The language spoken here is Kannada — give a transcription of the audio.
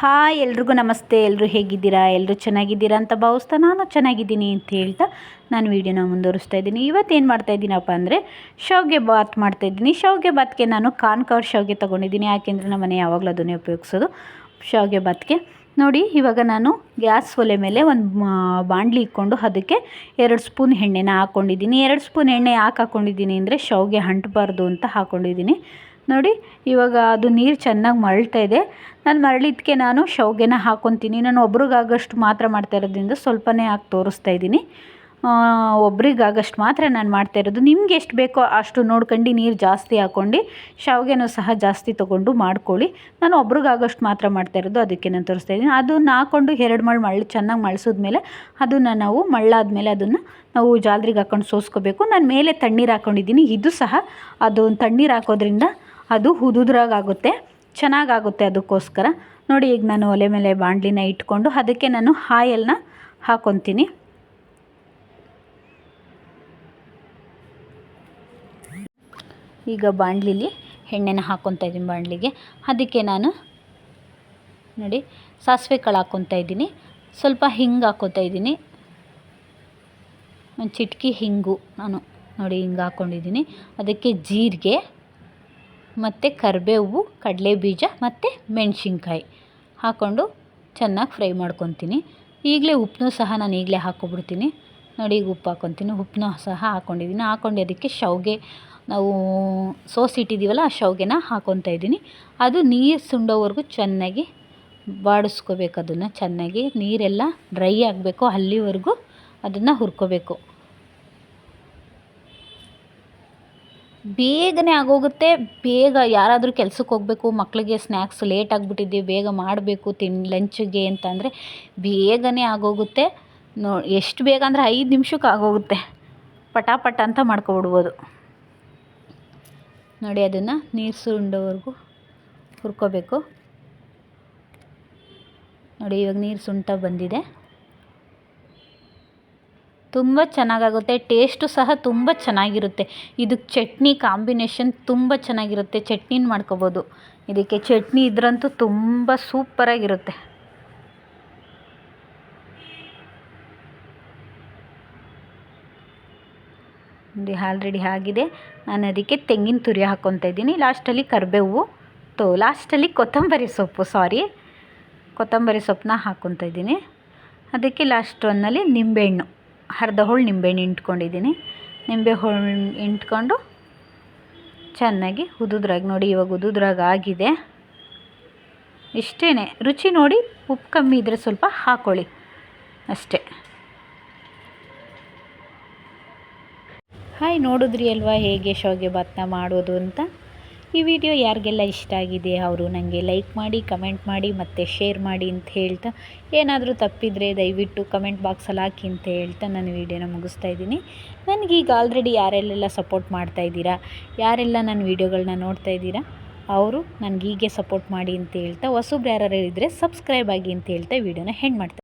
ಹಾಯ್, ಎಲ್ರಿಗೂ ನಮಸ್ತೆ. ಎಲ್ಲರೂ ಹೇಗಿದ್ದೀರಾ? ಎಲ್ಲರೂ ಚೆನ್ನಾಗಿದ್ದೀರಾ ಅಂತ ಭಾವಿಸ್ತಾ ನಾನು ಚೆನ್ನಾಗಿದ್ದೀನಿ ಅಂತ ಹೇಳ್ತಾ ನಾನು ವೀಡಿಯೋನ ಮುಂದುವರಿಸ್ತಾ ಇದ್ದೀನಿ. ಇವತ್ತು ಏನು ಮಾಡ್ತಾ ಇದ್ದೀನಪ್ಪ ಅಂದರೆ ಶೌಗೆ ಬಾತ್ ಮಾಡ್ತಾಯಿದ್ದೀನಿ ಶೌಗೆ ಬಾತ್ಗೆ ನಾನು ಕಾನ್ಕವರ್ ಶೌಗೆ ತೊಗೊಂಡಿದ್ದೀನಿ. ಯಾಕೆಂದರೆ ನಮ್ಮ ಮನೆ ಯಾವಾಗಲೂ ಅದನ್ನೇ ಉಪಯೋಗಿಸೋದು ಶೌಗೆ ಬಾತ್ಗೆ. ನೋಡಿ, ಇವಾಗ ನಾನು ಗ್ಯಾಸ್ ಒಲೆ ಮೇಲೆ ಒಂದು ಬಾಣಲಿ ಇಕ್ಕೊಂಡು ಅದಕ್ಕೆ ಎರಡು ಸ್ಪೂನ್ ಎಣ್ಣೆನ ಹಾಕ್ಕೊಂಡಿದ್ದೀನಿ ಎರಡು ಸ್ಪೂನ್ ಎಣ್ಣೆ ಯಾಕೆ ಹಾಕ್ಕೊಂಡಿದ್ದೀನಿ ಅಂದರೆ ಶೌಗೆ ಅಂಟಬಾರ್ದು ಅಂತ ಹಾಕ್ಕೊಂಡಿದ್ದೀನಿ ನೋಡಿ, ಇವಾಗ ಅದು ನೀರು ಚೆನ್ನಾಗಿ ಮರಳ್ತಾ ಇದೆ. ನಾನು ಮರಳಿದ್ದಕ್ಕೆ ನಾನು ಶಾವಿಗೆನ ಹಾಕ್ಕೊತೀನಿ ನಾನು ಒಬ್ರಿಗಾಗಷ್ಟು ಮಾತ್ರ ಮಾಡ್ತಾ ಇರೋದ್ರಿಂದ ಸ್ವಲ್ಪನೇ ಹಾಕಿ ತೋರಿಸ್ತಾ ಇದ್ದೀನಿ. ಒಬ್ರಿಗಾಗಷ್ಟು ಮಾತ್ರ ನಾನು ಮಾಡ್ತಾ ಇರೋದು. ನಿಮ್ಗೆ ಎಷ್ಟು ಬೇಕೋ ಅಷ್ಟು ನೋಡ್ಕೊಂಡು ನೀರು ಜಾಸ್ತಿ ಹಾಕ್ಕೊಂಡು ಶಾವಿಗೆನೂ ಸಹ ಜಾಸ್ತಿ ತೊಗೊಂಡು ಮಾಡ್ಕೊಳ್ಳಿ. ನಾನು ಒಬ್ರಿಗಾಗಷ್ಟು ಮಾತ್ರ ಮಾಡ್ತಾ ಇರೋದು, ಅದಕ್ಕೆ ನಾನು ತೋರಿಸ್ತಾ ಇದ್ದೀನಿ. ಅದನ್ನು ಹಾಕ್ಕೊಂಡು ಎರಡು ಮಳು ಮಳ್ಳಿ ಚೆನ್ನಾಗಿ ಮಳ್ಸಿದ್ಮೇಲೆ ಅದನ್ನು ನಾವು ಮಳ್ಳಾದ್ಮೇಲೆ ಅದನ್ನು ನಾವು ಜಾಲ್ರಿಗೆ ಹಾಕ್ಕೊಂಡು ಸೋಸ್ಕೋಬೇಕು. ನಾನು ಮೇಲೆ ತಣ್ಣೀರು ಹಾಕ್ಕೊಂಡಿದ್ದೀನಿ ಇದು ಸಹ ಅದು ತಣ್ಣೀರು ಹಾಕೋದ್ರಿಂದ ಅದು ಹುದುದ್ರಾಗುತ್ತೆ ಚೆನ್ನಾಗಾಗುತ್ತೆ ಅದಕ್ಕೋಸ್ಕರ. ನೋಡಿ ಈಗ ನಾನು ಒಲೆ ಮೇಲೆ ಬಾಣಲಿನ ಇಟ್ಕೊಂಡು ಅದಕ್ಕೆ ನಾನು ಆಯಲ್ನ ಹಾಕೊತೀನಿ. ಈಗ ಬಾಣಲಿಲಿ ಎಣ್ಣೆನ ಹಾಕ್ಕೊತಾ ಇದ್ದೀನಿ ಬಾಣಲಿಗೆ ಅದಕ್ಕೆ ನಾನು ನೋಡಿ ಸಾಸಿವೆ ಕಾಳು ಹಾಕ್ಕೊತಾ ಇದ್ದೀನಿ. ಸ್ವಲ್ಪ ಹಿಂಗೆ ಹಾಕ್ಕೊತಾ ಇದ್ದೀನಿ. ಒಂದು ಚಿಟಕಿ ಹಿಂಗು ನಾನು ನೋಡಿ ಹಿಂಗೆ ಹಾಕ್ಕೊಂಡಿದ್ದೀನಿ ಅದಕ್ಕೆ ಜೀರಿಗೆ ಮತ್ತು ಕರಿಬೇವು ಕಡಲೆ ಬೀಜ ಮತ್ತು ಮೆಣಸಿನ್ಕಾಯಿ ಹಾಕ್ಕೊಂಡು ಚೆನ್ನಾಗಿ ಫ್ರೈ ಮಾಡ್ಕೊತೀನಿ. ಈಗಲೇ ಉಪ್ಪನ್ನೂ ಸಹ ನಾನು ಈಗಲೇ ಹಾಕ್ಕೊಬಿಡ್ತೀನಿ ನೋಡಿ, ಈಗ ಉಪ್ಪು ಹಾಕ್ಕೊತೀನಿ ಉಪ್ಪನ್ನೂ ಸಹ ಹಾಕ್ಕೊಂಡಿದ್ದೀನಿ ಹಾಕ್ಕೊಂಡು ಅದಕ್ಕೆ ಶಾವಿಗೆ, ನಾವು ಸೋಸಿಟ್ಟಿದ್ದೀವಲ್ಲ ಆ ಶಾವಿಗೆನ ಹಾಕ್ಕೊತಾ ಇದ್ದೀನಿ. ಅದು ನೀರು ಸುಂಡೋವರೆಗೂ ಚೆನ್ನಾಗಿ ಬಾಡಿಸ್ಕೋಬೇಕು ಅದನ್ನು. ಚೆನ್ನಾಗಿ ನೀರೆಲ್ಲ ಡ್ರೈ ಆಗಬೇಕು ಅಲ್ಲಿವರೆಗೂ ಅದನ್ನು ಹುರ್ಕೋಬೇಕು. ಬೇಗನೆ ಆಗೋಗುತ್ತೆ. ಬೇಗ ಯಾರಾದರೂ ಕೆಲ್ಸಕ್ಕೆ ಹೋಗಬೇಕು ಮಕ್ಕಳಿಗೆ ಸ್ನ್ಯಾಕ್ಸ್ ಲೇಟ್ ಆಗಿಬಿಟ್ಟಿದೆ ಬೇಗ ಮಾಡಬೇಕು ತಿನ್ ಲಂಚಿಗೆ ಅಂತಂದರೆ ಬೇಗನೆ ಆಗೋಗುತ್ತೆ. ನೋ, ಎಷ್ಟು ಬೇಗ ಅಂದರೆ ಐದು ನಿಮಿಷಕ್ಕೆ ಆಗೋಗುತ್ತೆ. ಪಟಾಪಟ ಅಂತ ಮಾಡ್ಕೊಬಿಡ್ಬೋದು. ನೋಡಿ ಅದನ್ನು ನೀರು ಸುಂಡೋವರೆಗೂ ಹುರ್ಕೋಬೇಕು. ನೋಡಿ ಇವಾಗ ನೀರು ಸುಂಟ ಬಂದಿದೆ. ತುಂಬ ಚೆನ್ನಾಗಾಗುತ್ತೆ, ಟೇಸ್ಟು ಸಹ ತುಂಬ ಚೆನ್ನಾಗಿರುತ್ತೆ. ಇದಕ್ಕೆ ಚಟ್ನಿ ಕಾಂಬಿನೇಷನ್ ತುಂಬ ಚೆನ್ನಾಗಿರುತ್ತೆ, ಚಟ್ನಿನ ಮಾಡ್ಕೋಬೋದು. ಇದಕ್ಕೆ ಚಟ್ನಿ ಇದ್ರಂತೂ ತುಂಬ ಸೂಪರಾಗಿರುತ್ತೆ. ನೋಡಿ, ಆಲ್ರೆಡಿ ಆಗಿದೆ. ನಾನು ಅದಕ್ಕೆ ತೆಂಗಿನ ತುರಿ ಹಾಕ್ಕೊತಾ ಇದ್ದೀನಿ. ಲಾಸ್ಟಲ್ಲಿ ಕರಿಬೇವು ತೋ ಲಾಸ್ಟಲ್ಲಿ ಕೊತ್ತಂಬರಿ ಸೊಪ್ಪು, ಸಾರಿ. ಕೊತ್ತಂಬರಿ ಸೊಪ್ಪನ್ನ ಹಾಕ್ಕೊತಾ ಇದ್ದೀನಿ. ಅದಕ್ಕೆ ಲಾಸ್ಟ್ ಒನ್ನಲ್ಲಿ ನಿಂಬೆಹಣ್ಣು. ಅರ್ಧ ಹೋಳು ನಿಂಬೆಹಣ್ಣು ಇಂಟ್ಕೊಂಡಿದ್ದೀನಿ. ನಿಂಬೆ ಹೋಳು ಇಂಟ್ಕೊಂಡು ಚೆನ್ನಾಗಿ ಉದುದ್ರಾಗಿ ನೋಡಿ, ಇವಾಗ ಉದುದ್ರಾಗ ಆಗಿದೆ. ಇಷ್ಟೇ ರುಚಿ ನೋಡಿ ಉಪ್ಪು ಕಮ್ಮಿ ಇದ್ದರೆ ಸ್ವಲ್ಪ ಹಾಕ್ಕೊಳ್ಳಿ ಅಷ್ಟೇ. ಹಾಯ್, ನೋಡಿದ್ರಿ ಅಲ್ವಾ ಹೇಗೆ ಶಾವಿಗೆ ಭಾತ್ನ ಮಾಡೋದು ಅಂತ? ಈ ವಿಡಿಯೋ ಯಾರಿಗೆಲ್ಲ ಇಷ್ಟ ಆಗಿದೆ ಅವರು ನನಗೆ ಲೈಕ್ ಮಾಡಿ, ಕಮೆಂಟ್ ಮಾಡಿ ಮತ್ತು ಶೇರ್ ಮಾಡಿ ಅಂತ ಹೇಳ್ತಾ ಏನಾದರೂ ತಪ್ಪಿದರೆ ದಯವಿಟ್ಟು ಕಮೆಂಟ್ ಬಾಕ್ಸಲ್ಲಿ ಹಾಕಿ ಅಂತ ಹೇಳ್ತಾ ನಾನು ವೀಡಿಯೋನ ಮುಗಿಸ್ತಾ ಇದ್ದೀನಿ. ನನಗೀಗ ಆಲ್ರೆಡಿ ಯಾರೆಲ್ಲೆಲ್ಲ ಸಪೋರ್ಟ್ ಮಾಡ್ತಾ ಇದ್ದೀರಾ, ಯಾರೆಲ್ಲ ನನ್ನ ವೀಡಿಯೋಗಳನ್ನ ನೋಡ್ತಾ ಇದ್ದೀರಾ, ಅವರು ನನಗೀಗೆ ಸಪೋರ್ಟ್ ಮಾಡಿ ಅಂತ ಹೇಳ್ತಾ, ಹೊಸಬ್ರು ಯಾರು ಇದ್ದರೆ ಸಬ್ಸ್ಕ್ರೈಬ್ ಆಗಿ ಅಂತ ಹೇಳ್ತಾ ವೀಡಿಯೋನ ಹೆಂಡ್ ಮಾಡ್ತಾರೆ